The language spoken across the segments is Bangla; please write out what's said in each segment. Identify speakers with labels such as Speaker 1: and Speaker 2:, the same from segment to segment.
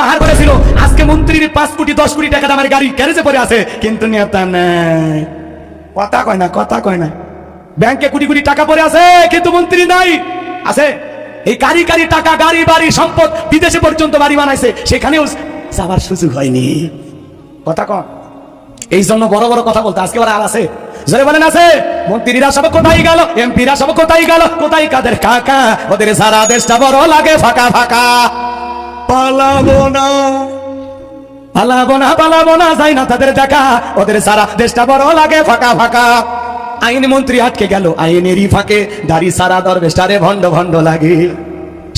Speaker 1: পাহাড় করেছিল। আজকে মন্ত্রীর পাঁচ কোটি, দশ কোটি টাকা দামের গাড়ি গ্যারেজে পড়ে আছে। কিন্তু নেতা নাই। কথা কয় না, কথা কয় না। ব্যাংকে কোটি কোটি টাকা পরে আছে, কিন্তু মন্ত্রী নাই। আছে। এই গাড়ি গাড়ি, টাকা, গাড়ি, বাড়ি, সম্পদ বিদেশে পর্যন্ত বাড়ি বানাইছে। সেখানেও যাবার সুযোগ হয়নি। কথা কন এই জন্য বড় বড় কথা বলতে আজকে আর আছে। জোরে বলেন, আছে। মন্ত্রীরা সব কোথায় গেল? এমপিরা সব কোথায় গেল? কোথায় কাদের কাকা? ওদের সারা দেশটা বড় লাগে ফাঁকা ফাঁকা। পালাবো না। পালাবো না পালাবো না, যাই না তাদের দেখা। ওদের সারা দেশটা বড় লাগে, ফাঁকা ফাঁকা। আইন মন্ত্রী আটকে গেল, আইনেরই ফাঁকে। দাড়ি সারা দরবেশটারে ভণ্ড ভণ্ড লাগে।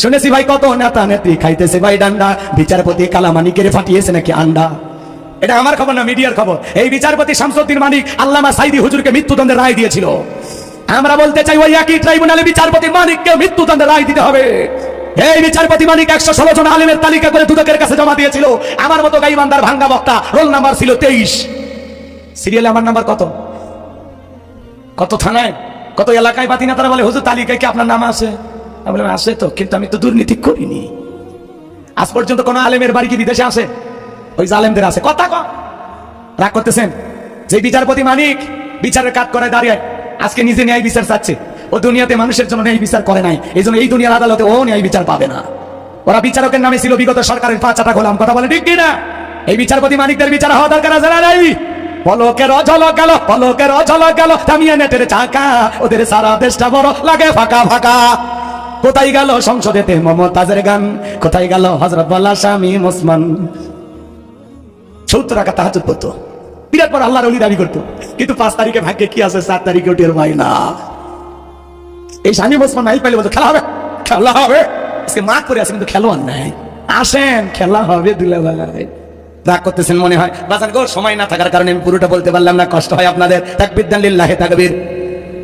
Speaker 1: শুনেছি ভাই, কত নেতা নেত্রী খাইতেছে ভাই ডান্ডা। বিচারপতি কালামানিকের ফাটিয়েছে নাকি আন্ডা? এটা আমার খবর না, মিডিয়ার খবর? এই বিচারপতি শামসুদ্দিন মানিক আল্লামা সাইদি হুজুরকে মৃত্যুদণ্ডের রায় দিয়েছিল। আমরা বলতে চাই, ওই একই ট্রাইব্যুনালে বিচারপতি মানিককে মৃত্যুদণ্ডের রায় দিতে হবে। এই বিচারপতি মালিক একশো ষোলো জন আলিমের তালিকা করে দুদকের কাছে জমা দিয়েছিল। আমার মতো গাইবান্দার ভাঙ্গা বক্তা রোল নাম্বার ছিল তেইশ। সিরিয়ালে আমার নাম্বার কত? কত থানায়? কত এলাকায় বাতি না তারা বলে, হুজুর, তালিকায় কি আপনার নাম আছে? আমি বললাম, আছে তো, কিন্তু আমি তো দুর্নীতি করিনি। আজ পর্যন্ত কোন আলেমের বাড়ি কি বিদেশে আসে ওই জালেমদের আছে। কথা ক রাগ করতেছেন? যে বিচারপতি মানিক বিচারের কাজ করে দাঁড়িয়ে, আজকে নিজে ন্যায় বিচার চাচ্ছে। ও দুনিয়াতে মানুষের জন্য ন্যায় বিচার করে নাই। এই জন্য এই দুনিয়ার আদালতে ও ন্যায় বিচার পাবে না। ওরা বিচারকের নামে ছিল বিগত সরকারের পাঁচাটা গোলাম, কথা বলে ঠিক কিনা? এই বিচারপতি মানিকদের বিচার হওয়া দরকার আছে না নাই? পলকের গেল পলকের গেল, থামিয়ে নেটের চাকা, ওদের সারা দেশটা বড় লাগে ফাঁকা ফাঁকা। কোথায় গেল সংসদেতে মমতাজের গান? কোথায় গেল হজরত বল্লা স্বামী মুসমান সত্তর টাকা তাহাজুদ পড়তো। বিরাট পর আল্লাহর অলি দাবি করতো। কিন্তু পাঁচ তারিখে ভাগ্যে কি আছে, সাত তারিখে টের পাই না এই স্বামী মুসলমান নাই পাইলে বলতো খেলা হবে খেলা হবে। আজকে মাঠ করে আছে, কিন্তু খেলোয়াড় নাই। আসেন, খেলা হবে দুলা ভাই রাগ করতেছেন মনে হয়। বাজার গো সময় না থাকার কারণে আমি পুরোটা বলতে পারলাম না, কষ্ট হয় আপনাদের। তাকবির দান লিল্লাহে তাকবীর।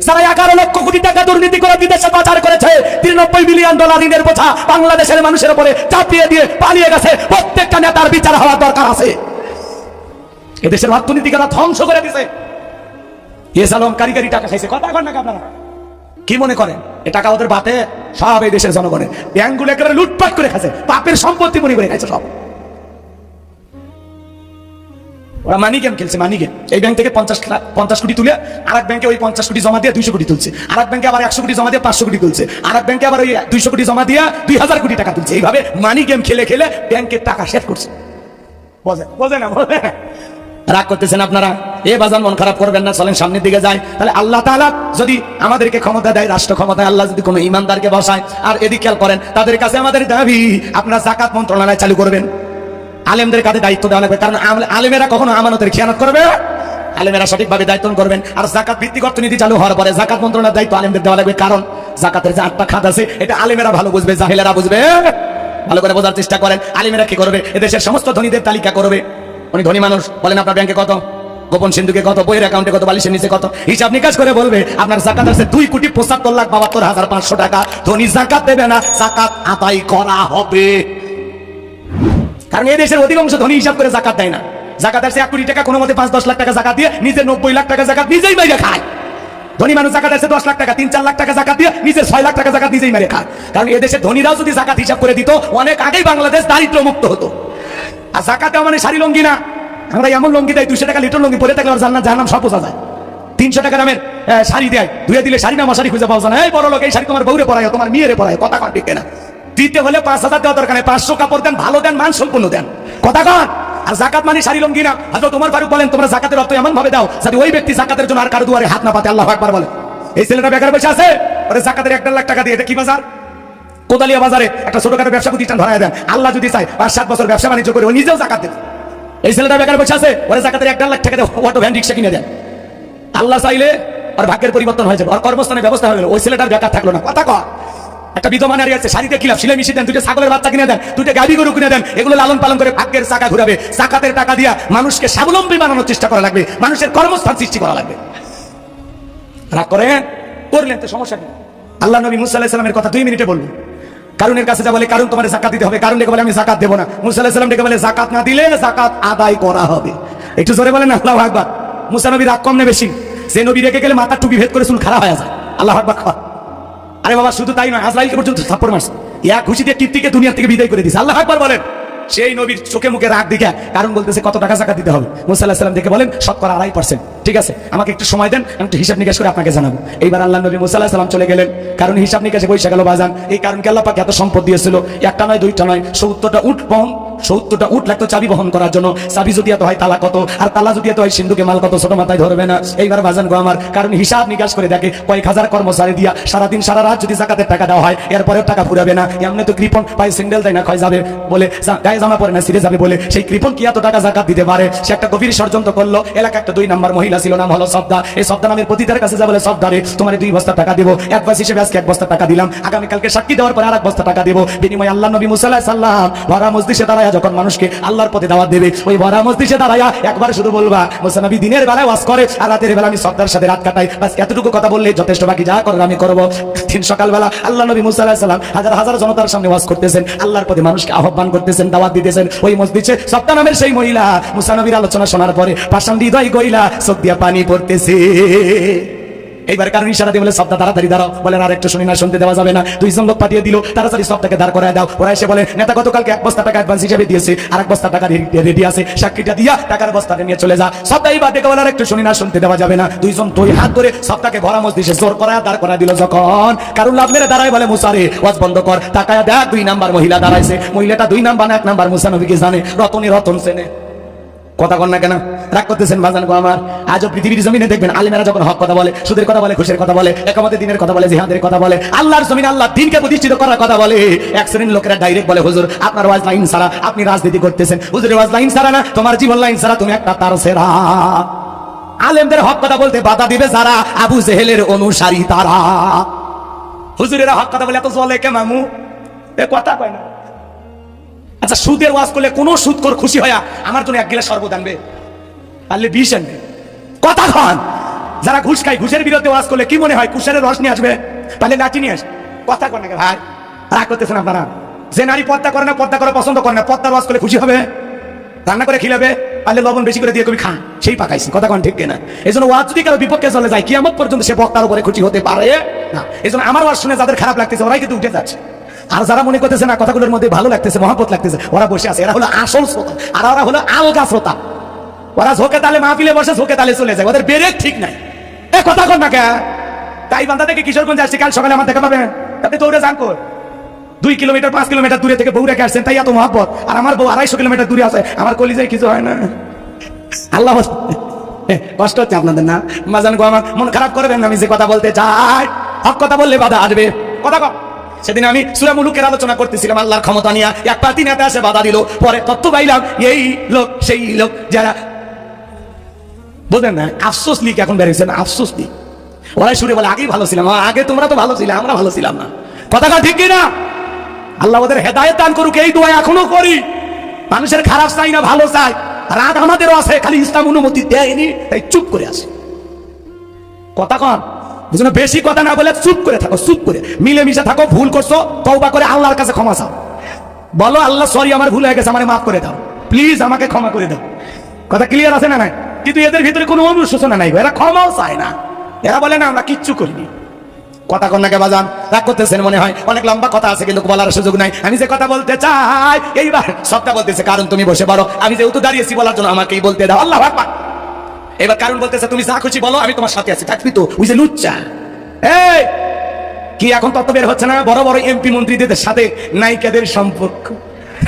Speaker 1: সারা এগারো লক্ষ কোটি টাকা দুর্নীতি করে বিদেশে পাচার করেছে। তিরানব্বই মিলিয়ন ডলার ঋণের বোঝা বাংলাদেশের মানুষের উপরে চাপিয়ে দিয়ে পালিয়ে গেছে। প্রত্যেকটা নেতার বিচার হওয়ার দরকার আছে। এদেশের অর্থনীতিকে ধ্বংস করে দিছে। এস আলম কারিগরি টাকা খাইছে। কথা কন না আপনারা? কি মনে করেন এ টাকা ওদের বাতে সব এই দেশের জনগণের। ব্যাংকগুলো একেবারে লুটপাট করে খাইছে পাপের সম্পত্তি মনে করে খাইছে সব। ওরা মানি গেম খেলছে মানি গেম এই ব্যাংক থেকে পঞ্চাশ পঞ্চাশ কোটি তুলে আর এক ব্যাংকে ওই পঞ্চাশ কোটি জমা দিয়ে দুইশো কোটি তুলছে। আর এক ব্যাংকে আবার একশো কোটি জমা দিয়ে পাঁচশো কোটি তুলছে। আর এক ব্যাংকে আবার ওই দুইশো কোটি জমা দিয়ে দুই হাজার কোটি টাকা তুলছে। এইভাবে মানি গেম খেলে খেলে ব্যাংকের টাকা শেষ করছে। বোঝে বোঝে না বোঝে। রাগ করতেছেন আপনারা? এ বাজার মন খারাপ করবেন না, চলেন সামনের দিকে যায় তাহলে আল্লাহ তাআলা যদি আমাদেরকে ক্ষমতা দেয়, রাষ্ট্র ক্ষমতায়, আল্লাহ যদি কোনো ইমানদারকে বসায়, আর এদিক খেয়াল করেন, তাদের কাছে আমাদের দাবি, আপনারা জাকাত মন্ত্রণালয় চালু করবেন। আলেমদের কাছে দায়িত্ব দেওয়া লাগবে, কারণ আলেমেরা কখনো আমানতের খেয়ানত করবে? আলেমেরা সঠিকভাবে দায়িত্ব করবেন। আর জাকাত ভিত্তিক অর্থনীতি চালু হওয়ার পরে জাকাত মন্ত্রণালয়ের দায়িত্ব আলেমদের দেওয়া লাগবে, কারণ জাকাতের যে আটটা খাত আছে, এটা আলেমেরা ভালো বুঝবে, জাহেলেরা বুঝবে। ভালো করে বোঝার চেষ্টা করেন, আলেমেরা কি করবে? এদেশের সমস্ত ধনীদের তালিকা করবে। উনি ধনী মানুষ, বলেন আপনার ব্যাংকে কত? গোপন সিন্ধুকে কত? বইয়ের অ্যাকাউন্টে কত? বালিশের নিচে কত? হিসাব নিকাশ করে বলবে, আপনার জাকাত আছে দুই কোটি পঁচাত্তর লাখ বাহাত্তর হাজার পাঁচশো টাকা। ধনী জাকাত দেবে না, জাকাত আদায় করা হবে। কারণ এই দেশের অধিকাংশ ধনী হিসাব করে জাকাত দেয় না। জাকাত আছে এক কোটি টাকা, কোনো মতে পাঁচ দশ লাখ টাকা জাকাত দিয়ে নিজের নব্বই লাখ টাকা জাকাত নিজেই মেরে খায়। ধনী মানুষ জাকাত আছে দশ লাখ টাকা, তিন চার লাখ টাকা জাকাত দিয়ে নিজের ছয় লাখ টাকা জাকাত নিজেই মেরে খায়। কারণ এদেশের ধনীরাও যদি জাকাত হিসাব করে দিত, অনেক আগেই বাংলাদেশ দারিদ্র মুক্ত হতো। আর জাকাতে মানে শাড়ি লঙ্গি না। আমরা এমন লঙ্গি দেয় দুশো টাকা লিটার লঙ্গি পরে থাকলে আর জান্নাত, জাহান্নাম সব বোঝা যায়। তিনশো টাকা দামের শাড়ি দেয়, ধুয়ে দিলে শাড়ি না মশারি খুঁজে পাওয়া যায় না। এই বড় লোক, এই শাড়ি তোমার বউরে পড়ায় তোমার মেয়েরে পড়ায় কথা কন ঠিক না দিতে হলে পাঁচ হাজার দেওয়া দরকার পাঁচশো কাপড় দেন, ভালো দেন মান সম্পূর্ণ দেন। কথা কন। আর জাকাত মানে শাড়ি লঙ্গি না। হয়তো তোমার ফারুক বলেন, তোমরা জাকাতের অর্থ এমন ভাবে দাও, যাতে ওই ব্যক্তি জাকাতের জন্য আর কারও দুয়ারে হাত না পাতে। আল্লাহ একবার বলে। এই ছেলেটা বেকার বসে আছে? ওরে, জাকাতের এক লাখ টাকা দিয়ে, এটা কি বাজার? কোদালিয়া বাজারে একটা ছোটখাটো ব্যবসা প্রতিষ্ঠান ধরায় দেন। আল্লাহ যদি চায় পাঁচ সাত বছর ব্যবসা বাণিজ্য করে, ও নিজেও জাকাত দেবে। এই ছেলেটা বেকার বসে আছে, ওরা জাকাতের এক দেড় লাখ টাকা অটো ভ্যান রিক্সা কিনে দেন। আল্লাহ চাইলে আর ভাগ্যের পরিবর্তন হয়ে যাবে আর কর্মস্থানের ব্যবস্থা হয়ে গেল। ওই ছেলেটার বেকার থাকল না। কথা কর একটা বিধবা নারী আছে, শাড়িতে কিলাম সিলাই মিশিয়ে দেন, দুটো ছাগলের বাচ্চা কিনে দেন, দুটো গাভি গরু কিনে দেন, এগুলো লালন পালন করে ভাগ্যের চাকা ঘুরাবে। চাকাতের টাকা দিয়া মানুষকে স্বাবলম্বী বানানোর চেষ্টা করা লাগবে, মানুষের কর্মস্থান সৃষ্টি করা লাগবে। রাগ করে করলেন, তো সমস্যা নেই আল্লাহ নবী মুসা আলাহিসাল্লামের কথা দুই মিনিটে বললেন। কারণের কাছে যা বলে কারণ তোমার জাকাত দিতে হবে। কারণ ডেকে বলে, আমি জাকাত দেবো না। মুসাল্লাহাম আলাহিসাল্লাম ডেকে বলে, জাকাত না দিলে জাকাত আদায় করা হবে। একটু জোরে বলেন, আল্লাহ আকবার। মুসা নবী রাগ কম না বেশি? যে নবী রেখে গেলে মাথার টুপি ভেদ করে চুল খারাপ হয়ে যায়। আল্লাহ আকবার, খাওয়া। আরে বাবা, শুধু তাই নয়, আজরাইলকে পর্যন্ত থাপ্পড় মারছে। ইয়া খুশিতে দিয়ে কীর্তিকে দুনিয়া থেকে বিদায় করে দিছে। আল্লাহ আকবার বলেন। সেই নবীর চোখে মুখে রাগ দিকে কারণ বলতেছে কত টাকা জাকাত দিতে হবে। মুসা আল্লাহ সাল্লাম দেখে বলেন শতকরা আড়াই পার্সেন্ট ঠিক আছে, আমাকে একটু সময় দেন, আমি একটু হিসাব নিকাশ করে আপনাকে জানাব। এইবার আল্লাহ নবী মুসা আল্লাহ সাল্লাম চলে গেলেন। কারণ হিসাব নিকাশে বৈশাখ গেল বাজান। এই কারণকে আল্লাহ পাকে এত সম্পদ দিয়েছিল? একটা নয়, দুইটা নয়, সত্তরটা উঠ সত্তরটা উঠ লাগতো চাবি বহন করার জন্য। চাবি যদি এত হয় তালা কত? আর তালা যদি এত হয় সিন্ধুকে মাল কত? ছোট মাথায় ধরবে না। এইবার বাজান গো আমার, কারণ হিসাব নিকাশ করে দেখে, কয়েক হাজার কর্মচারী দিয়া সারাদিন সারা রাত যদি জাকাতের টাকা দেওয়া হয়, এরপরেও টাকা ফুরাবে না। এমনি তো কৃপন পায়ে সিঙ্গেল দেয় না, ক্ষয় যাবে বলে গায়ে জামা পরে না সিরে যাবে বলে। সেই কৃপন কি এত টাকা জাকাত দিতে পারে? সে একটা গভীর ষড়যন্ত্র করল। এলাকা একটা দুই নাম্বার মহিলা ছিল, নাম হলো সবদা। এই সবদা নামের পতিতার কাছে যা বলে সবদারে তোমার দুই বস্তা টাকা দিব। এক বাস হিসেবে আজকে এক বস্তা টাকা দিলাম। আগামীকালকে সাক্ষী দেওয়ার পরে আর এক বস্তা টাকা দিব। বিনিময় আল্লাহ নবী মুসাল্লাহ সাল্লাম ভরা মসজিদে দাঁড়ায়া যখন মানুষকে আল্লাহর পথে দাওয়াত দেবে, ওই ভরা মসজিদে দাঁড়ায়া একবার শুধু বলবা মুসানবী দিনের বেলায় ওয়াজ করে, আর রাতের বেলা আমি সবদার সাথে রাত কাটাই। বাস এতটুকু কথা বললে যথেষ্ট, বাকি যা করার আমি করব। দিন সকালবেলা আল্লাহ নবী মুসা আলাহিসাল্লাম হাজার হাজার জনতার সামনে ওয়াজ করতেছেন, আল্লাহর পথে মানুষকে আহ্বান করতেছেন, দাওয়াত দিতেছেন। ওই মসজিদে সপ্তাহ নামের সেই মহিলা মুসা নবীর আলোচনা শোনার পরে পাশান হৃদয় গইলা চোখ পানি পড়তেছে। এইবার কারণ ইশারা দিয়ে বলে সপ্তাহ তাড়াতাড়ি দাঁড়াও। বলে আর একটু শুনি না, শুনতে দেওয়া যাবে না। দুইজন লোক পাঠিয়ে দিল তাড়াতাড়ি সপ্তাহকে দাঁড় করায় দাও। ওরা এসে বলে, নেতা, গতকালকে এক বস্তা টাকা অ্যাডভান্স হিসেবে দিয়েছে আর এক বস্তা টাকা রেডি আছে। সাক্ষীটা দিয়া টাকার বস্তাটা নিয়ে চলে যা। সপ্তাহ এইবার দেখে বলে আর একটু শুনি না, শুনতে দেওয়া যাবে না। দুইজন দুই হাত ধরে সপ্তাহকে ভরা মসজিদে জোর করায় দাঁড় করায় দিল যখন কারণ লাভ মেরে দাঁড়ায় বলে মুসারে ওয়াজ বন্ধ কর। তাকায় দেখ, দুই নাম্বার মহিলা দাঁড়াইছে। মহিলাটা দুই নাম্বার, এক নাম্বার মুসা নবীকে জানে, রতনী রতন সেনে কথা কন না কেন? রাগ করতেছেন বাজান গো আমার। আজও পৃথিবীর জমিনে দেখবেন আলিমেরা যখন হক কথা বলে, সুদের কথা বলে, ঘুষের কথা বলে একামতে দিনের কথা বলে, জিহাদের কথা বলে, আল্লাহর জমিন আল্লাহ দিনকে প্রতিষ্ঠিত করার কথা বলে, এক শ্রেণির লোকেরা ডাইরেক্ট বলে, হুজুর, আপনার ওয়াজ লাইন ছাড়া আপনি রাজনীতি করতেছেন। হুজুরের ওয়াজ লাইন ছাড়া না, তোমার জীবন লাইন ছাড়া তুমি একটা তার সেরা আলেমদের হক কথা বলতে বাধা দিবে যারা, আবু জেহেলের অনুসারী তারা। হুজুরেরা হক কথা বলে, এত চলে কে মামু? এ কথা কয় না। আচ্ছা সুদের ওয়াজ করলে কোন সুদকর খুশি হয়া আমার জন্য এক গিলাস শরবত আনবে? পারলে বিষ আনবে। কথা খান যারা ঘুষ খায়, ঘুষের বিরুদ্ধে ওয়াজ করলে কি মনে হয় কুশারের রস নিয়ে আসবে? পারলে লাঠি নিয়ে আসবে কথা কর না ভাই, রাগ করতেছেন আপনারা? যে নারী পর্দা করে না, পর্দা করে পছন্দ করে না, পর্দার ওয়াজ করলে খুশি হবে? রান্না করে খিলাবে পারলে লবণ বেশি করে দিয়ে কবি খা সেই পাকাইছি কথা কোন ঠিক কিনা? এই জন্য ওয়াজ যদি কারও বিপক্ষে চলে যায়, কিয়ামত পর্যন্ত সে বক্তার উপরে খুশি হতে পারে না। এই জন্য আমার ওয়াজ শুনে যাদের খারাপ লাগতেছে, ওরাই কিন্তু উঠে যাচ্ছে। আর যারা মনে করতেছে না, কথাগুলোর মধ্যে ভালো লাগতেছে মহাপত লাগতেছে, ওরা বসে আছে। এরা হলো আসল শ্রোতা, আর ওরা হলো আলগা শ্রোতা। ওরা ঝোঁকে তালে মাহফিলে বসে, ঝোঁকে তালে চলে যায়। ওদের বেরেক ঠিক নাই। এ, কথা কর না কে? তাই বান্ধা থেকে কিশোরগঞ্জ আসছে, কাল সকালে আমার দেখা পাবে আপনি দৌড়ে যান কর দুই কিলোমিটার, পাঁচ কিলোমিটার দূরে থেকে বউ রেখে আসছেন, তাই এত মহাপত আর আমার বউ আড়াইশো কিলোমিটার দূরে আছে, আমার কলিজায় কিছু হয় না। আল্লাহ কষ্ট হচ্ছে আপনাদের না? মাজান গো আমার মন খারাপ করবেন আমি যে কথা বলতে চাই হক কথা বললে বাধা আসবে। কথা কম সেদিন আমি সুরা মুলুকের আলোচনা করতেছিলাম, আল্লাহর ক্ষমতা নিয়ে। এক পাতি নেতা এসে বাধা দিল, পরে তত্ত্ব পাইলাম, এই লোক, সেই লোক যারা বোঝেন না, আফসোস লিখ এখন বেরিয়েছে না, আফসোস লিখ ওরাই সুরে বলে, আগেই ভালো ছিলাম আগে তোমরা তো ভালো ছিলে, আমরা ভালো ছিলাম না। কথা কথা ঠিক না আল্লাহ ওদের হেদায়ত দান করুক, এই দোয়া এখনও করি। মানুষের খারাপ চাই না, ভালো চাই। রাগ আমাদেরও আছে, খালি ইসলাম অনুমতি দেয়নি, তাই চুপ করে আসে কথা কন। বুঝলো বেশি কথা না বলে চুপ করে থাকো, চুপ করে। মিলেমিশে থাকো, ভুল করছ, তওবা করে আল্লাহর কাছে ক্ষমা চাও। বলো, আল্লাহ সরি আমার ভুল হয়ে গেছে, আমার মাফ করে দাও। প্লিজ আমাকে ক্ষমা করে দাও। কথা ক্লিয়ার আছে না নাই? কিন্তু এদের ভিতরে কোনো অনুশোচনা নাই। এরা ক্ষমাও চায় না। এরা বলে, না, আমরা কিচ্ছু করিনি। কথা কন্যাকে বাজান, রাগ করতেছেন মনে হয়। অনেক লম্বা কথা আছে, কিন্তু বলার সুযোগ নাই। আমি যে কথা বলতে চাই, এইবার সবটা বলতেছে, কারণ তুমি বসে পারো আমি যেহেতু দাঁড়িয়েছি বলার জন্য আমাকেই বলতে দাও। আল্লাহ এবার কারণ বলতেছে, তুমি যা খুশি বলো, আমি তোমার সাথে আছি, থাকবি তো, ওই যে লুচ্চা। এই, কি এখন তত্ত্ব বের হচ্ছে না? বড় বড় এমপি মন্ত্রীদের সাথে নায়িকাদের সম্পর্ক।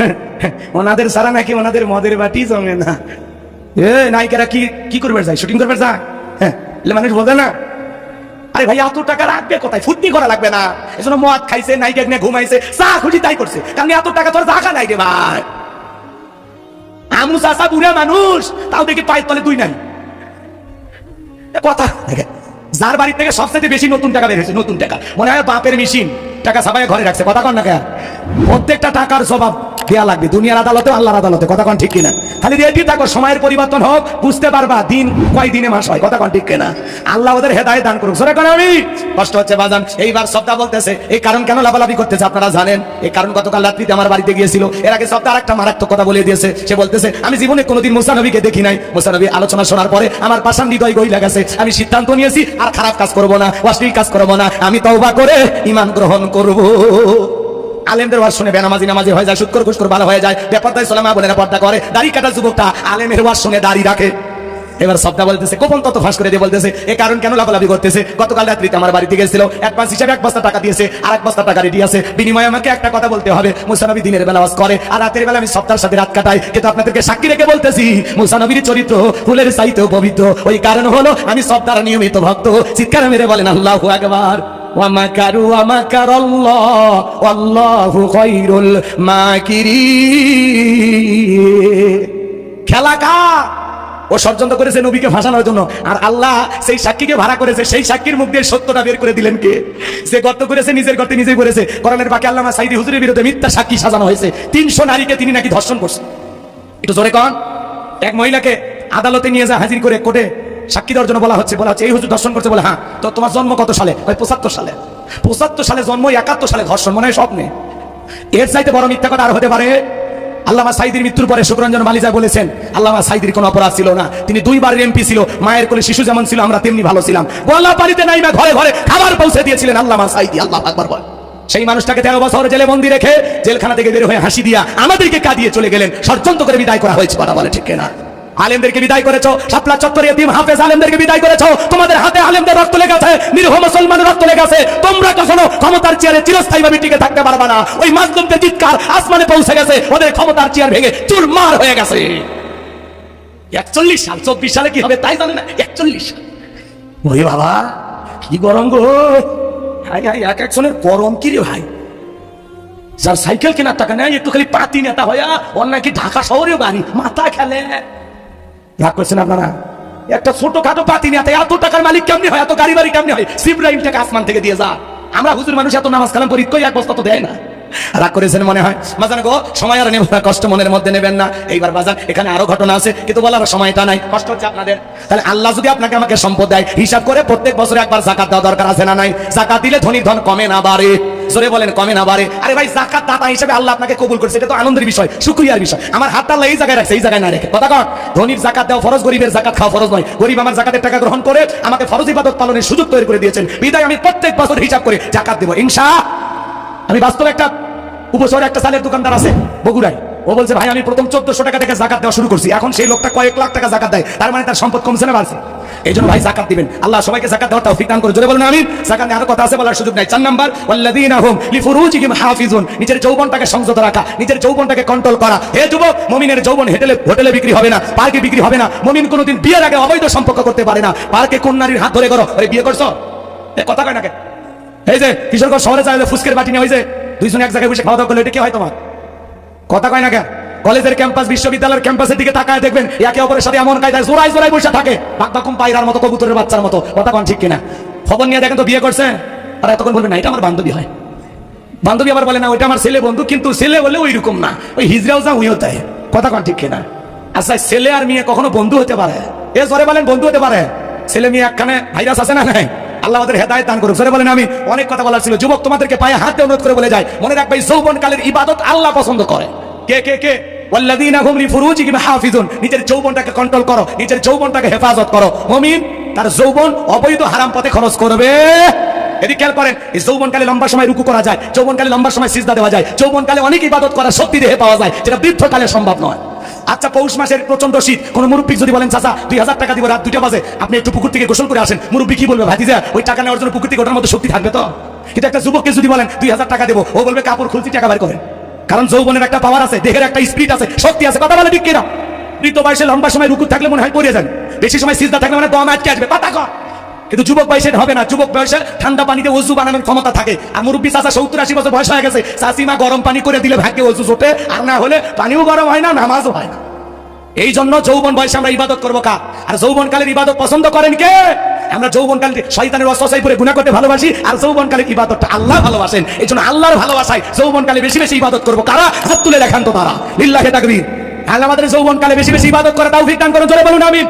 Speaker 1: ওনাদের সারা নাকি ওনাদের মদের বাটি জমে না। এ নায়িকারা কি কি করবে যায়? শুটিং করবে যায়? হ্যাঁ মানুষ বোঝে না। আরে ভাই, এত টাকা রাখবে কোথায়? ফুর্তি করা লাগবে না। এই জন্য মদ খাইছে, নায়িকা নিয়ে ঘুমাইছে, যা খুশি তাই করছে। কারণ এত টাকা তোর জায়গা নাই রে ভাই। আমু চাষা বুড়া মানুষ, তাও দেখি পায়ের তলে তুই নাই। কথা যার বাড়ি থেকে সবচেয়ে বেশি নতুন টাকা বেরিয়েছে নতুন টাকা। মনে হয় বাপের মেশিন, টাকা সবাই ঘরে রাখছে, কথা কন না কেন? প্রত্যেকটা টাকার জবাব দেয়া লাগবে। দুনিয়ার আদালতে আল্লাহর আদালতে। কথা ঠিক কিনা? খালি রেডি থাকো, সময়ের পরিবর্তন হোক, বুঝতে পারবা দিন কয় দিনে মাস হয়। কথা ঠিক কিনা? আল্লাহ ওদের হেদায় দান করুক। সরে কেন কষ্ট হচ্ছে, বাজান। এইবার সপ্তাহ বলতেছে, এই কারণ কেন লাফালাফি করতেছে আপনারা জানেন? এই কারণ গতকাল রাত্রিতে আমার বাড়িতে গিয়েছিল। এর আগে সপ্তাহ একটা মারাত্মক কথা বলে দিয়েছে। সে বলতেছে, আমি জীবনে কোনোদিন মুসানবীকে দেখি নাই। মুসানবী আলোচনা শোনার পরে আমার পাশান হৃদয় গই লাগাছে আমি সিদ্ধান্ত নিয়েছি, আর খারাপ কাজ করব না, অশ্লীল কাজ করব না। আমি তওবা করে ইমান গ্রহণ করব। আলেমদের ওয়াজ শুনে বেনামাজি নামাজি হয়ে যায় সুৎকর খুশকর ভালো হয়ে যায়। বেপরদায় সোলামা বোনেরা পর্দা করে, দাড়ি কাটা যুবকটা আলেমের ওয়াজ শুনে দাড়ি রাখে। এবার সবটা বলতেছে, গোপন তত ফাঁস করে দিয়ে বলতেছে, এ কারণ কেন লাফালাফি করতেছে? গতকাল রাত্রিতে আমার বাড়িতে গেছিল অ্যাডভান্স হিসাবে এক বস্তা টাকা দিয়েছে, আর এক বস্তা টাকা রেডি আছে। বিনিময়ে আমাকে একটা কথা বলতে হবে মুসানবী দিনের বেলা ওয়াজ করে, আর রাতের বেলা আমি সপ্তাহের সাথে রাত কাটাই। কিন্তু আপনাদেরকে সাক্ষী রেখে বলতেছি মুসানবীর চরিত্র ফুলের চাইতেও পবিত্র। ওই কারণ হলো, আমি সপ্তাহ নিয়মিত ভক্ত। চিৎকার মেরে বলেন, আল্লাহু আকবার। ওয়ামাকারু ওয়ামাকারাল্লাহ ওয়াল্লাহু খায়রুল মাকিরিন খেলা কার? ও ষড়যন্ত্র করেছে নবীকে ভাসানোর জন্য। আর আল্লাহ সেই সাক্ষীকে ভাড়া করেছে, সেই সাক্ষীর মুখ দিয়ে সত্যটা বের করে দিলেন কে? সে গর্ত করেছে, নিজের গর্তে নিজেই করেছে। করণের বাকি আল্লামা সাইদি হুজুরের বিরুদ্ধে মিথ্যা সাক্ষী সাজানো হয়েছে। তিনশো নারীকে তিনি নাকি ধর্ষণ করছে। একটু জোরে কন। এক মহিলাকে আদালতে নিয়ে যা হাজির করে কোর্টে সাক্ষী দেওয়ার জন্য বলা হচ্ছে বলা হচ্ছে, এই হুজুর ধর্ষণ করছে বলে হ্যাঁ তো তোমার জন্ম কত সালে? ওই পঁচাত্তর সালে। পঁচাত্তর সালে জন্ম একাত্তর সালে ধর্ষণ মনে হয় স্বপ্নে এর চাইতে বড় মিথ্যা কথা আর হতে পারে? আল্লামা সাইদির মৃত্যুর পরে শুক্রঞ্জন মালিজা বলেছেন, আল্লামা সাইদির কোনো অপরাধ ছিল না। তিনি দুইবার এমপি ছিল, মায়ের কোলে শিশু যেমন ছিল, আমরা তেমনি ভালো ছিলাম। গোল্লা পানিতে নাই ঘরে ঘরে খাবার পৌঁছে দিয়েছিলেন আল্লামা সাইদি, আল্লাহ আকবার বল সেই মানুষটাকে তেরো বছর জেলে বন্দি রেখে জেলখানা থেকে বের হয়ে হাসি দিয়া আমাদেরকে কাঁদিয়ে চলে গেলেন। ষড়যন্ত্র করে বিদায় করা হয়েছে কথা বলে, ঠিক না আলেমদেরকে বিদায় করেছ, শাপলা চত্বরে এতিম হাফেজ আলেমদেরকে বিদায় করেছ, তোমাদের হাতে আলেমদের রক্ত লেগেছে নিরীহ মুসলমানের রক্ত লেগেছে তোমরা কখনো ক্ষমতার চেয়ারে চিরস্থায়ীভাবে টিকে থাকতে পারবে না। ওই মাজলুমদের চিৎকার আসমানে পৌঁছে গেছে, ওদের ক্ষমতার চেয়ার ভেঙে চুরমার হয়ে গেছে। একচল্লিশ সাল, চব্বিশ সালে কি হবে তাই জানে না? একচল্লিশ সাল। ওরে বাবা, কি গরম গো। হাই হাই এক একজনের গরম কি রে ভাই? যার সাইকেল কেনার টাকা নেই, একটু খালি পাতি নেতা হইয়া ওর নাকি ঢাকা শহরেও গাড়ি? মাথা খেলে। রাগ করছেন আপনারা? একটা ছোট খাটো পাতি নিয়ে এত টাকার মালিক কেমনি হয়? এত গাড়ি বাড়ি কেমনি হয়? সিব্রাহিম টাকা আসমান থেকে দিয়ে যা। আমরা হুজুর মানুষ এত নামাজ কালাম করি, কই এক বস্তা তো দেয় না? রাগ করেছেন মনে হয়? বাজান গো, সময় আর নেব কষ্ট মনের মধ্যে নেবেন না। এইবার বাজান এখানে আরও ঘটনা আছে, কিন্তু বলার সময়টা নাই, কষ্ট হচ্ছে আপনাদের। তাহলে আল্লাহ যদি আপনাকে আমাকে সম্পদ দেয়, হিসাব করে প্রত্যেক বছরে একবার জাকাত দেওয়া দরকার আছে না নাই? জাকাত দিলে ধনীর ধন কমে না বাড়ে। জোরে বলেন, কমে না বাড়ে। আরে ভাই, জাকাত দাতা হিসেবে আল্লাহ আপনাকে কবুল করছে, এটা তো আনন্দের বিষয় শুক্রিয়ার বিষয়। আমার হাতটা আল্লাহ এই জায়গায় রাখছে, এই জায়গায় না রেখে। কথা কন, ধনীর জাকাত দেওয়া ফরজ, গরিবের জাকাত খাওয়া ফরজ নয়। গরিব আমার জাকাতের টাকা গ্রহণ করে, আমাকে ফরজ ইবাদত পালনের সুযোগ তৈরি করে দিয়েছেন। বিদায় আমি প্রত্যেক বছর হিসাব করে জাকাত দেবো, ইনশা আমি বাস্তবে একটা উপশহরে একটা সালের দোকানদার আছে, বগুড়ায়। ও বলছে, ভাই, আমি প্রথম চোদ্দশো টাকা থেকে জাকাত দেওয়া শুরু করছি। এখন সেই লোকটা কয়েক লাখ টাকা জাকাত দেয়। তার মানে তার সম্পদ কমছে না বাড়ছে। এই জন্য ভাই, জাকাত দিবেন। আল্লাহ সবাইকে জাকাত দেওয়ার তৌফিক দান করে জোরে বলেন আমি জাকাত নিয়ে আরও কথা আছে বলার সুযোগ নাই। চার নাম্বার, ওয়াল্লাযীনা হুম লিফুরুজিহিম হাফিজুন। নিজের যৌবনটাকে সংযত রাখা, নিজের যৌবনটাকে কন্ট্রোল করা। হে যুবক, মুমিনের যৌবন হোটেলে হোটেলে বিক্রি হবে না, পার্কে বিক্রি হবে না। মুমিন কোনোদিন বিয়ের আগে অবৈধ সম্পর্ক করতে পারে না। পার্কে কোন নারীর হাত ধরে করো? বিয়ে করছ? কথা কয় না কেন? এই যে, কিশোরগঞ্জ শহরে যায় ফুসকের বাটি নিয়ে হয়েছে। দুইজন এক জায়গায় বসে খাওয়া দাওয়া করলে, এটা কি হয় তোমার? কথা কয় না কেন? কলেজের ক্যাম্পাস, বিশ্ববিদ্যালয়ের ক্যাম্পাসের দিকে তাকায় দেখবেন, একে অপরের সাথে এমন কায়দায় জোড়াই জোড়াই বসে থাকে। বাকবাকুম পায়রার মতো, কবুতরের বাচ্চার মতো, কথা কন ঠিক কিনা? খবর নিয়ে দেখেন তো বিয়ে করছে? আর এতক্ষণ বলবেন না, এটা আমার বান্ধবী হয়। বান্ধবী আবার বলে, না, ওইটা আমার ছেলে বন্ধু, কিন্তু ছেলে বলে ওই রকম না। ওই হিজরাও যা, উইও তাই। কথা কন ঠিক কিনা? আচ্ছা ছেলে আর মেয়ে কখনো বন্ধু হতে পারে? এ জোরে বলেন বন্ধু হতে পারে? ছেলে মেয়ে একখানে ভাইরাস আছে না নাই? আল্লাহ আমাদের দান করুক। বলেন আমি। অনেক কথা বলার ছিল। যুবক তোমাদেরকে পায়ে হাতে অনুরোধ করে বলে যায়। মনে রাখবে এই যৌবনকালের ইবাদত আল্লাহ পছন্দ করে। কে কে কে? নিজের যৌবনটাকে কন্ট্রোল করো। নিজের যৌবনটাকে হেফাজত করো। মুমিন, তার যৌবন অবৈধ হারাম পথে খরচ করবে। এদিকে খেয়াল করেন, এই যৌবনকালে লম্বা সময় রুকু করা যায়। যৌবনকালে লম্বা সময় সিজদা দেওয়া যায়। যৌবনকালে অনেক ইবাদত করার শক্তি দেহে পাওয়া যায়, যেটা বৃদ্ধকালে সম্ভব নয়। আচ্ছা পৌষ মাসের প্রচণ্ড শীত। কোন মুরব্বী যদি বলেন, চাচা, দুই হাজার টাকা দিব, রাত দুইটা বাজে। আপনি একটু পুকুর থেকে গোসল করে আসেন। মুরব্বী কি বলবে ভাতিজা ওই টাকা নেওয়ার জন্য পুকুর থেকে ওঠার মতো শক্তি থাকবে তো? কিন্তু একটা যুবককে যদি বলেন, দুই হাজার টাকা দেবো, ও বলবে, কাপড় খুলছি, টাকা বের করেন। কারণ যৌবনের একটা পাওয়ার আছে, দেহের একটা স্পিড আছে, শক্তি আছে। কথা বলে ঠিক কিনা? মৃত বয়সে লম্বা সময় রুকুর থাকলে মনে হয় পড়ে যান। বেশি সময় সিজদা থাকলে মানে দম আটকে আসবে। পাতা কর কিন্তু যুবক বয়সে হবে না। যুবক বয়সে ঠান্ডা পানিতে ওজু বানানোর ক্ষমতা থাকে। আর মুরব্বী চাচা সত্তর আশি বছর বয়স হয়ে গেছে। চাষিমা গরম পানি করে দিলে ভাগ্যে ওজু চোটে আর না হলে পানিও গরম হয় না, নামাজও হয় না। এই জন্য যৌবন বয়সে আমরা ইবাদত করব কা আর যৌবনকালের ইবাদত পছন্দ করেন কে? আমরা যৌবনকাল শয়তানের অসসাই করে গুণা করতে ভালোবাসি, আর যৌবনকালের ইবাদতটা আল্লাহ ভালোবাসেন। এই জন্য আল্লাহর ভালোবাসায় যৌবনকালে বেশি বেশি ইবাদত করব। কারা? হাত তুলে দেখান তো তারা। লিল্লাহে তাকবীর। আল্লাহ আমাদের যৌবনকালে বেশি বেশি ইবাদত করে তাও দান করুন। চলে বলুন, আমিন।